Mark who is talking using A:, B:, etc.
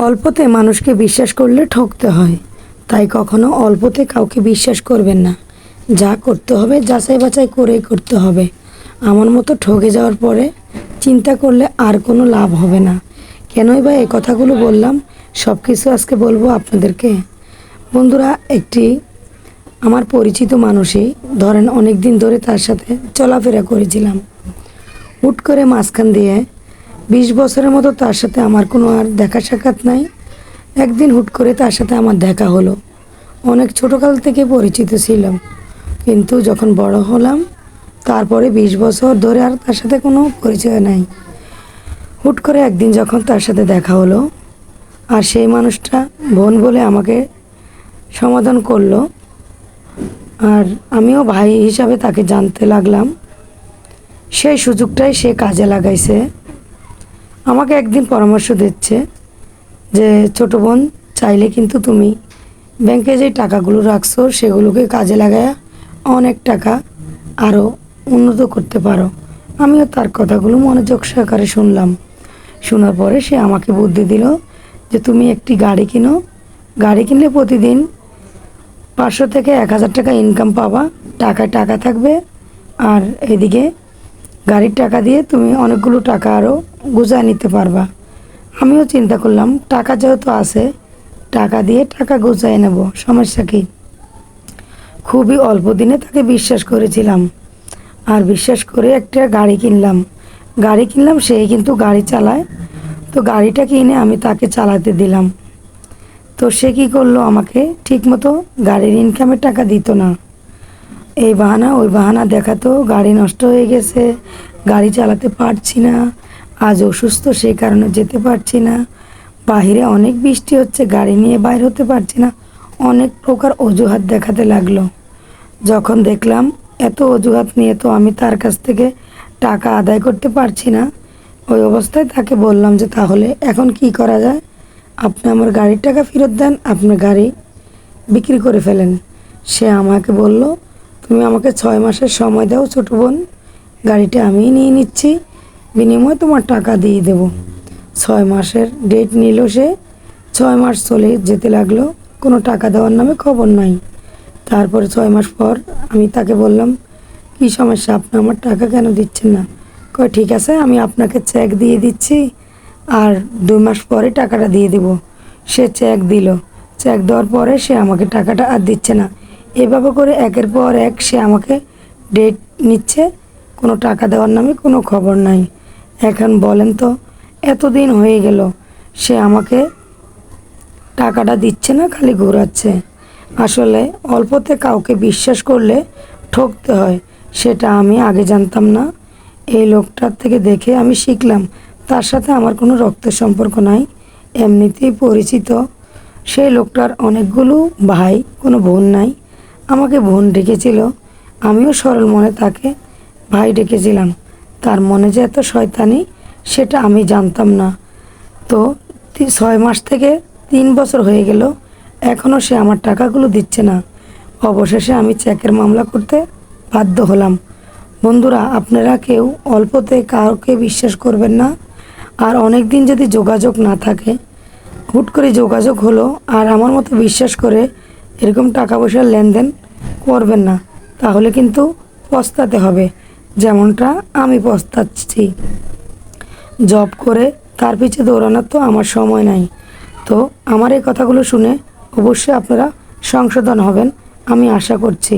A: অল্পতে মানুষকে বিশ্বাস করলে ঠকতে হয়। তাই কখনো অল্পতে কাউকে বিশ্বাস করবেন না। যা করতে হবে, যাচাই বাছাই করেই করতে হবে। আমার মতো ঠকে যাওয়ার পরে চিন্তা করলে আর কোনো লাভ হবে না। কেনই বা এই কথাগুলো বললাম সব কিছু আজকে বলব আপনাদেরকে। বন্ধুরা, একটি আমার পরিচিত মানুষই, ধরেন অনেক দিন ধরে তার সাথে চলাফেরা করেছিলাম। হুট করে মাঝখান দিয়ে বিশ বছরের মতো তার সাথে আমার কোনো আর দেখা সাক্ষাৎ নাই। একদিন হুট করে তার সাথে আমার দেখা হলো। অনেক ছোটোকাল থেকে পরিচিত ছিলাম। কিন্তু যখন বড় হলাম, তারপরে বিশ বছর ধরে আর তার সাথে কোনো পরিচয় নাই। হুট করে একদিন যখন তার সাথে দেখা হলো, আর সেই মানুষটা বোন বলে আমাকে সমাধান করল, আর আমিও ভাই হিসাবে তাকে জানতে লাগলাম, সেই সুযোগটাই সে কাজে লাগাইছে। আমাকে একদিন পরামর্শ দিচ্ছে যে, ছোট বোন, চাইলে কিন্তু তুমি ব্যাংকে যে টাকাগুলো রাখছো সেগুলোকে কাজে লাগায় অনেক টাকা আরও উন্নত করতে পারো। আমিও তার কথাগুলো মনোযোগ সহকারে শুনলাম। শোনার পরে সে আমাকে বুদ্ধি দিল যে, তুমি একটি গাড়ি কিনো। গাড়ি কিনলে প্রতিদিন পাঁচশো থেকে এক হাজার টাকা ইনকাম পাবা। টাকায় টাকা থাকবে। আর এদিকে গাড়ির টাকা দিয়ে তুমি অনেকগুলো টাকা আরও গুজায় নিতে পারবা। আমিও চিন্তা করলাম, টাকা যেহেতু আছে, টাকা দিয়ে টাকা গুজায় নেব, সমস্যা কি? খুবই অল্প দিনে তাকে বিশ্বাস করেছিলাম। আর বিশ্বাস করে একটা গাড়ি কিনলাম। গাড়ি কিনলাম সেই কিন্তু গাড়ি চালায়। তো গাড়িটা কিনে আমি তাকে চালাতে দিলাম। তো সে কী করল আমাকে? ঠিকমতো গাড়ির ইনকামের টাকা দিত না। এই বাহানা, ওই বাহানা দেখাতো গাড়ি নষ্ট হয়ে গেছে। গাড়ি চালাতে পারছি না। আজ অসুস্থ, সেই কারণে যেতে পারছি না। বাহিরে অনেক বৃষ্টি হচ্ছে, গাড়ি নিয়ে বাইর হতে পারছি না। অনেক প্রকার অজুহাত দেখাতে লাগল। যখন দেখলাম, এত অজুহাত নিয়ে তো আমি তার কাছ থেকে টাকা আদায় করতে পারছি না। ওই অবস্থায় তাকে বললাম যে, তাহলে এখন কি করা যায়? আপনি আমার গাড়ির টাকা ফেরত দেন আপনার গাড়ি বিক্রি করে ফেলেন। সে আমাকে বলল, তুমি আমাকে ছয় মাসের সময় দাও, ছোটো বোন। গাড়িটা আমিই নিয়ে নিচ্ছি। বিনিময়ে তোমার টাকা দিয়ে দেব। ছয় মাসের ডেট নিল সে, ছয় মাস চলে যেতে লাগল, কোনো টাকা দেওয়ার নামে খবর নাই। তারপরে ছয় মাস পর আমি তাকে বললাম, কী সমস্যা? আপনি আমার টাকা কেন দিচ্ছেন না? কয়, ঠিক আছে, আমি আপনাকে চেক দিয়ে দিচ্ছি, আর দুই মাস পরে টাকাটা দিয়ে দিব। সে চেক দিল। চেক দেওয়ার পরে সে আমাকে টাকাটা আর দিচ্ছে না। এভাবে করে একের পর এক সে আমাকে ডেট নিচ্ছে, কোনো টাকা দেওয়ার নামে কোনো খবর নাই। এখন বলেন তো, এতদিন হয়ে গেল, সে আমাকে টাকাটা দিচ্ছে না, খালি ঘোরাচ্ছে। আসলে অল্পতে কাউকে বিশ্বাস করলে ঠকতে হয়, সেটা আমি আগে জানতাম না। এই লোকটার থেকে দেখে আমি শিখলাম, তার সাথে আমার কোনো রক্তের সম্পর্ক নাই, এমনিতেই পরিচিত। সেই লোকটার অনেকগুলো ভাই, কোনো বোন নাই, আমাকে বোন ডেকেছিল, আমিও সরল মনে তাকে ভাই ডেকেছিলাম। তার মনে যে এত শয়তানি, সেটা আমি জানতাম না। তো ছয় মাস থেকে তিন বছর হয়ে গেল এখনও সে আমার টাকাগুলো দিচ্ছে না। অবশেষে আমি চেকের মামলা করতে বাধ্য হলাম। বন্ধুরা, আপনারা কেউ অল্পতে কাউকে বিশ্বাস করবেন না, আর অনেক দিন যদি যোগাযোগ না থাকে, হুট করে যোগাযোগ হলো আর আমার মতো বিশ্বাস করে এরকম টাকা পয়সার লেনদেন করবেন না, তাহলে কিন্তু পস্তাতে হবে। যেমনটা আমি পস্তাচ্ছি। জব করে তার পিছে দৌড়ানোর তো আমার সময় নাই। তো আমার এই কথাগুলো শুনে অবশ্যই আপনারা সংশোধন হবেন, আমি আশা করছি।